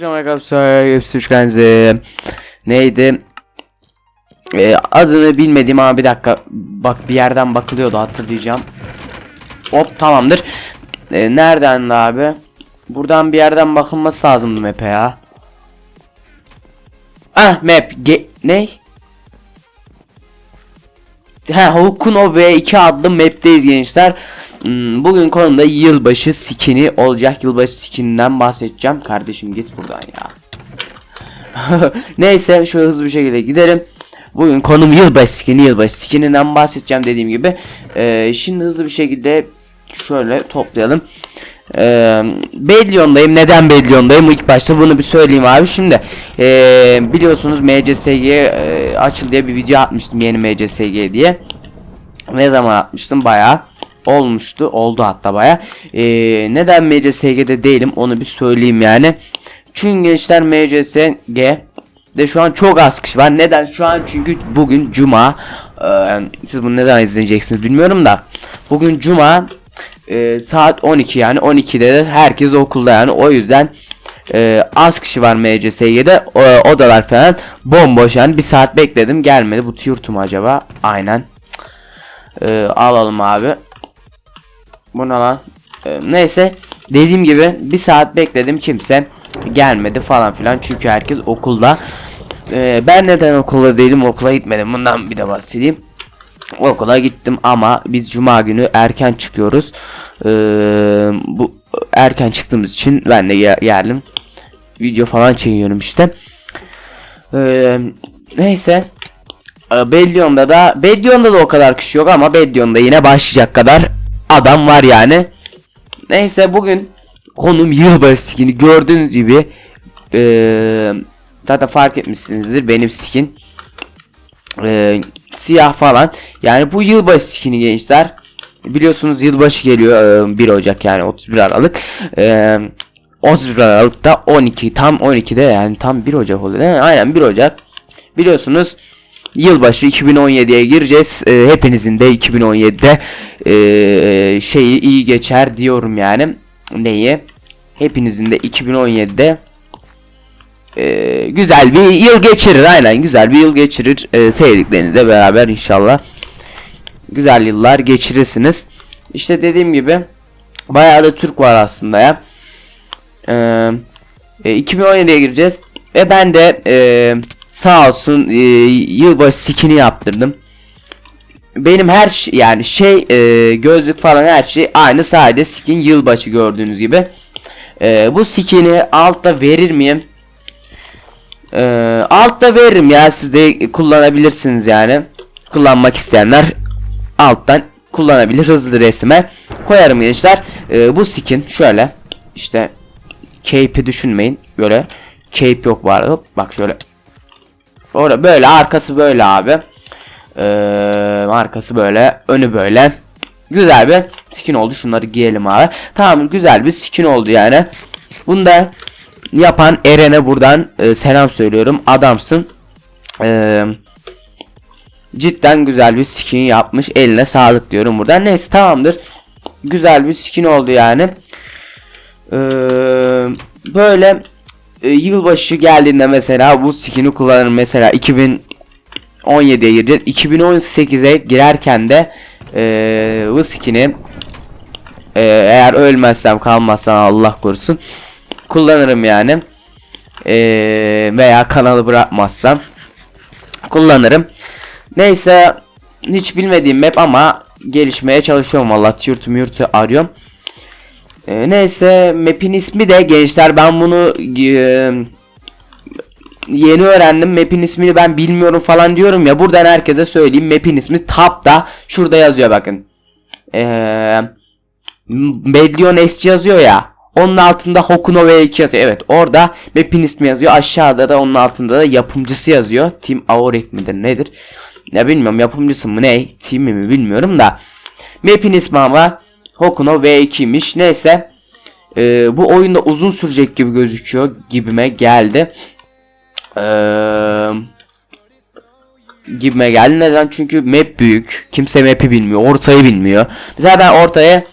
Hocam arkadaşlar hepsi üçgenzi. Neydi? Ee, adını bilmediğim ama bir dakika bak bir yerden bakılıyordu hatırlayacağım. Hop tamamdır. Ee, nereden abi? Buradan bir yerden bakılması lazımdı map'e ya. Ah map ge ne? Ha Hokuno V2 adlı map'teyiz gençler. Hmm, Bugün konumda yılbaşı skini olacak. Yılbaşı skininden bahsedeceğim. Kardeşim git buradan ya. Neyse şöyle hızlı bir şekilde gidelim. Bugün konum yılbaşı skini yılbaşı skininden bahsedeceğim dediğim gibi. Ee, şimdi hızlı bir şekilde şöyle toplayalım. Ee, Bedlion'dayım. Neden Bedlion'dayım? İlk başta bunu bir söyleyeyim abi. Şimdi ee, biliyorsunuz MCSG ee, açıl diye bir video atmıştım yeni MCSG diye. Ne zaman atmıştım? Bayağı olmuştu. Oldu hatta bayağı. Ee, neden MCSG'de değilim onu bir söyleyeyim yani. Çünkü gençler MCSG de şu an çok az kişi var. Neden? Şu an çünkü bugün cuma. Ee, siz bunu ne zaman izleyeceksiniz bilmiyorum da. Bugün cuma e, saat 12 yani 12'de de herkes okulda yani. O yüzden e, az kişi var MCSG'de o, odalar falan bomboş yani. Bir saat bekledim gelmedi. Bu tiyurtu acaba? Aynen. E, alalım abi. Bu lan? E, neyse. Dediğim gibi bir saat bekledim kimse gelmedi falan filan. Çünkü herkes okulda. E, ben neden okulda değilim? Okula gitmedim. Bundan bir de bahsedeyim okula gittim ama biz cuma günü erken çıkıyoruz. Ee, bu erken çıktığımız için ben de ge- geldim. Video falan çekiyorum işte. Ee, neyse. Ee, Bellion'da da Bellion'da da o kadar kişi yok ama Bellion'da yine başlayacak kadar adam var yani. Neyse bugün konum yılbaşı skini gördüğünüz gibi ee, zaten fark etmişsinizdir benim skin ee, siyah falan. Yani bu yılbaşı skini gençler. Biliyorsunuz yılbaşı geliyor e, 1 Ocak yani 31 Aralık. Ee, 31 Aralık'ta 12 tam 12'de yani tam 1 Ocak oluyor değil mi? Aynen 1 Ocak. Biliyorsunuz yılbaşı 2017'ye gireceğiz. Ee, hepinizin de 2017'de ee, şeyi iyi geçer diyorum yani. Neyi? Hepinizin de 2017'de ee, güzel bir yıl geçirir aynen. Güzel bir yıl geçirir ee, sevdiklerinizle beraber inşallah. Güzel yıllar geçirirsiniz. İşte dediğim gibi bayağı da Türk var aslında ya. Ee, e, 2017'ye gireceğiz. Ve ben de e, sağ olsun e, yılbaşı skin'i yaptırdım. Benim her şey yani şey e, gözlük falan her şey aynı sadece skin yılbaşı gördüğünüz gibi. E, bu skin'i altta verir miyim ee, altta veririm ya siz de kullanabilirsiniz yani. Kullanmak isteyenler alttan kullanabilir hızlı resime koyarım gençler. Ee, bu skin şöyle işte cape'i düşünmeyin böyle cape yok bu arada bak şöyle Orada böyle arkası böyle abi. Ee, arkası böyle önü böyle. Güzel bir skin oldu. Şunları giyelim abi. Tamam güzel bir skin oldu yani. Bunda yapan Eren'e buradan e, selam söylüyorum. Adamsın. E, cidden güzel bir skin yapmış. Eline sağlık diyorum buradan. Neyse tamamdır. Güzel bir skin oldu yani. E, böyle e, yılbaşı geldiğinde mesela bu skin'i kullanırım. Mesela 2017'ye gireceğiz. 2018'e girerken de e, bu skin'i e, eğer ölmezsem kalmazsam Allah korusun kullanırım yani. Ee, veya kanalı bırakmazsam kullanırım. Neyse hiç bilmediğim map ama gelişmeye çalışıyorum valla tiyurtu miyurtu arıyorum. Ee, neyse map'in ismi de gençler ben bunu e, yeni öğrendim map'in ismini ben bilmiyorum falan diyorum ya buradan herkese söyleyeyim map'in ismi tab'da şurada yazıyor bakın. Eee Medlion SC yazıyor ya. Onun altında Hokuno V2 yazıyor. Evet orada map'in ismi yazıyor. Aşağıda da onun altında da yapımcısı yazıyor. Team Aorek midir nedir? Ne bilmiyorum yapımcısı mı ne? Team mi bilmiyorum da. Map'in ismi ama Hokuno V2'ymiş. Neyse. Ee, bu oyunda uzun sürecek gibi gözüküyor gibime geldi. Ee, gibime geldi. Neden? Çünkü map büyük. Kimse map'i bilmiyor. Ortayı bilmiyor. Mesela ben ortaya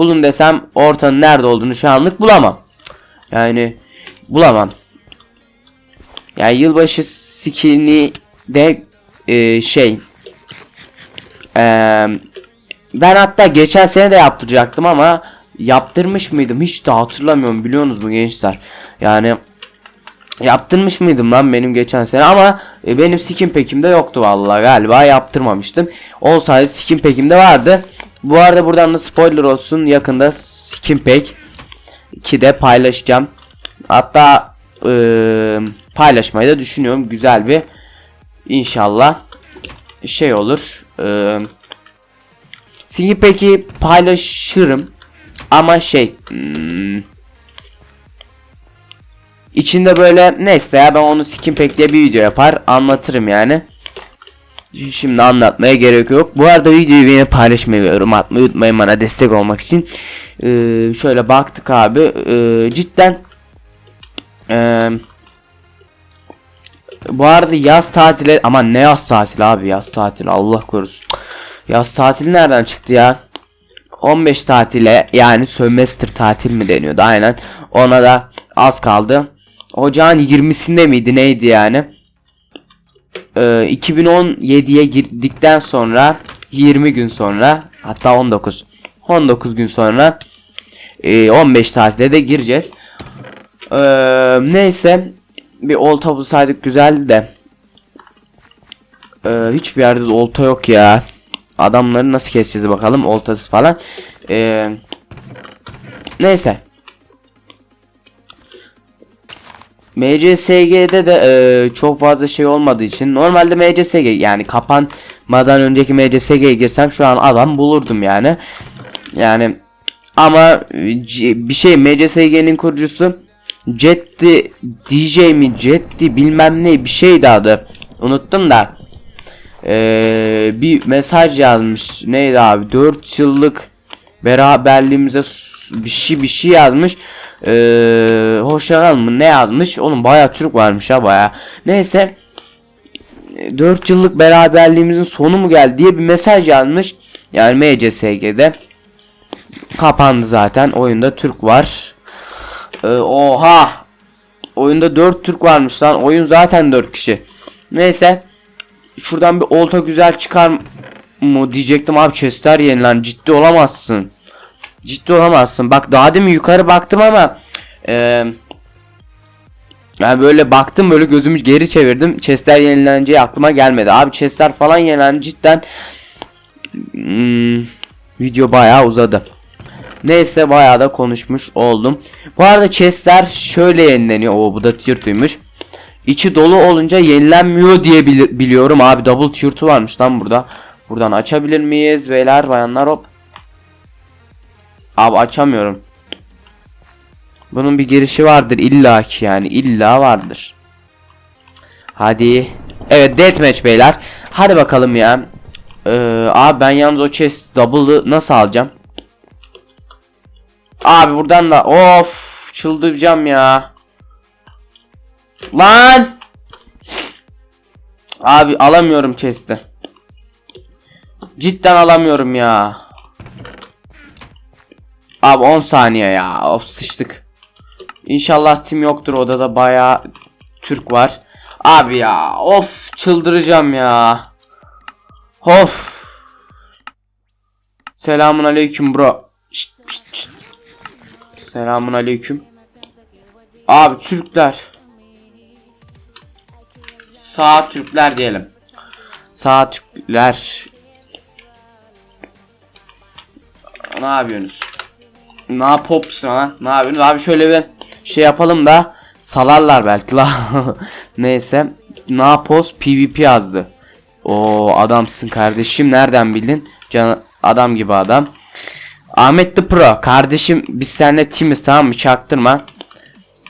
bulun desem ortanın nerede olduğunu şu anlık bulamam. Yani bulamam. Yani yılbaşı skin'i de e, şey e, ben hatta geçen sene de yaptıracaktım ama yaptırmış mıydım hiç de hatırlamıyorum biliyorsunuz mu gençler. Yani yaptırmış mıydım lan benim geçen sene ama e, benim skin pekimde yoktu vallahi galiba yaptırmamıştım. Olsaydı skin pekimde vardı. Bu arada buradan da spoiler olsun yakında skin pek 2'de paylaşacağım. Hatta e, paylaşmayı da düşünüyorum. Güzel bir inşallah şey olur. E, skin peki paylaşırım ama şey hmm, içinde böyle neyse ya ben onu skin pack diye bir video yapar anlatırım yani. Şimdi anlatmaya gerek yok. Bu arada videoyu yine paylaşmayı ve yorum atmayı unutmayın bana destek olmak için. Ee, şöyle baktık abi. Ee, cidden ee, bu arada yaz tatili ama ne yaz tatili abi yaz tatili Allah korusun. Yaz tatili nereden çıktı ya? 15 tatile yani sömestr tatil mi deniyordu aynen. Ona da az kaldı. Ocağın 20'sinde miydi neydi yani? Ee, 2017'ye girdikten sonra 20 gün sonra hatta 19 19 gün sonra e, 15 tatile de gireceğiz. Ee, neyse bir olta bulsaydık güzeldi de ee, hiçbir yerde de olta yok ya. Adamları nasıl keseceğiz bakalım oltası falan. Ee, neyse. MCSG'de de e, çok fazla şey olmadığı için normalde MCSG yani kapanmadan önceki MCSG'ye girsem şu an adam bulurdum yani. Yani ama bir şey MCSG'nin kurucusu Jetti DJ mi Jetti bilmem ne bir şeydi adı. Unuttum da. Ee, bir mesaj yazmış. Neydi abi? 4 yıllık beraberliğimize bir şey bir şey yazmış. Ee, hoşlanalım mı ne yazmış? Onun baya Türk varmış ha baya. Neyse 4 yıllık beraberliğimizin sonu mu geldi diye bir mesaj yazmış. Yani MCSG'de kapandı zaten. Oyunda Türk var. Ee, oha. Oyunda 4 Türk varmış lan. Oyun zaten 4 kişi. Neyse. Şuradan bir olta güzel çıkar mı diyecektim abi chestler yeni lan. Ciddi olamazsın. Ciddi olamazsın. Bak daha demin yukarı baktım ama eee yani böyle baktım böyle gözümü geri çevirdim. Chestler yenileneceği aklıma gelmedi. Abi chestler falan yenilendi cidden. Hmm, video bayağı uzadı. Neyse bayağı da konuşmuş oldum. Bu arada chestler şöyle yenileniyor. Oo bu da tier 2'ymiş. İçi dolu olunca yenilenmiyor diye bili- biliyorum abi. Double tier 2 varmış lan burada. Buradan açabilir miyiz beyler bayanlar hop. Abi açamıyorum. Bunun bir girişi vardır illa ki yani illa vardır. Hadi. Evet deathmatch beyler. Hadi bakalım ya. Ee, abi ben yalnız o chest double'ı nasıl alacağım? Abi buradan da of çıldıracağım ya. Lan! Abi alamıyorum chest'i. Cidden alamıyorum ya. Abi 10 saniye ya. Of sıçtık. İnşallah tim yoktur odada bayağı Türk var. Abi ya of çıldıracağım ya. Of. Selamun aleyküm bro. Şşt, şşt, şşt. Selamun aleyküm. Abi Türkler. Sağ Türkler diyelim. Sağ Türkler. Ne yapıyorsunuz? Ne yapıyorsun lan? Ne yapıyorsunuz? Abi şöyle bir şey yapalım da salarlar belki la. Neyse. Ne yapos PvP yazdı. O adamsın kardeşim. Nereden bildin? Can adam gibi adam. Ahmet the Pro. Kardeşim biz seninle timiz tamam mı? Çaktırma.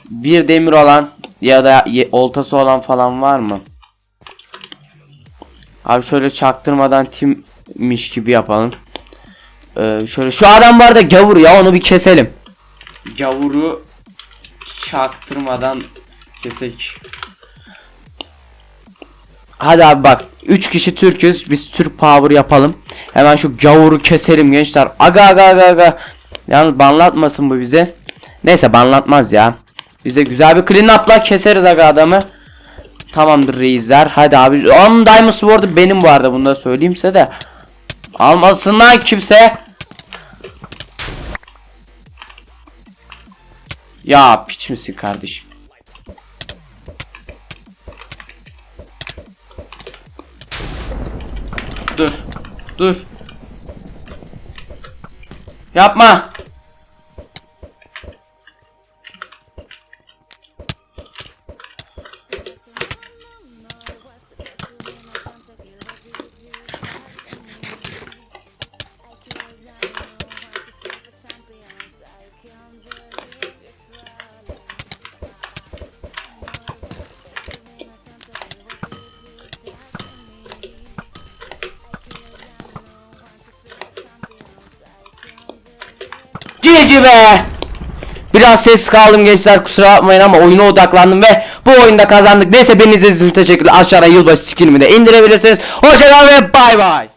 Bir demir olan ya da ye- oltası olan falan var mı? Abi şöyle çaktırmadan timmiş gibi yapalım. Ee, şöyle şu adam var da gavur ya onu bir keselim. Gavuru çaktırmadan kesek. Hadi abi bak 3 kişi Türk'üz biz Türk power yapalım. Hemen şu gavuru keselim gençler. Aga aga aga aga. Yalnız banlatmasın bu bize. Neyse banlatmaz ya. Biz de güzel bir clean up'la keseriz aga adamı. Tamamdır reisler. Hadi abi. Onun Diamond Sword'u benim bu arada bunu da söyleyeyim size de. Almasın lan kimse. Ya piç misin kardeşim? Dur. Dur. Yapma. Cici be. Biraz ses kaldım gençler kusura bakmayın ama oyuna odaklandım ve bu oyunda kazandık. Neyse beni izlediğiniz için teşekkürler. Aşağıda yılbaşı skinimi de indirebilirsiniz. Hoşçakalın ve bay bay.